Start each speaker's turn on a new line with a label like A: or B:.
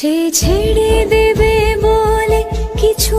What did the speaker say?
A: সে ছেড়ে দেবে বলে কিছু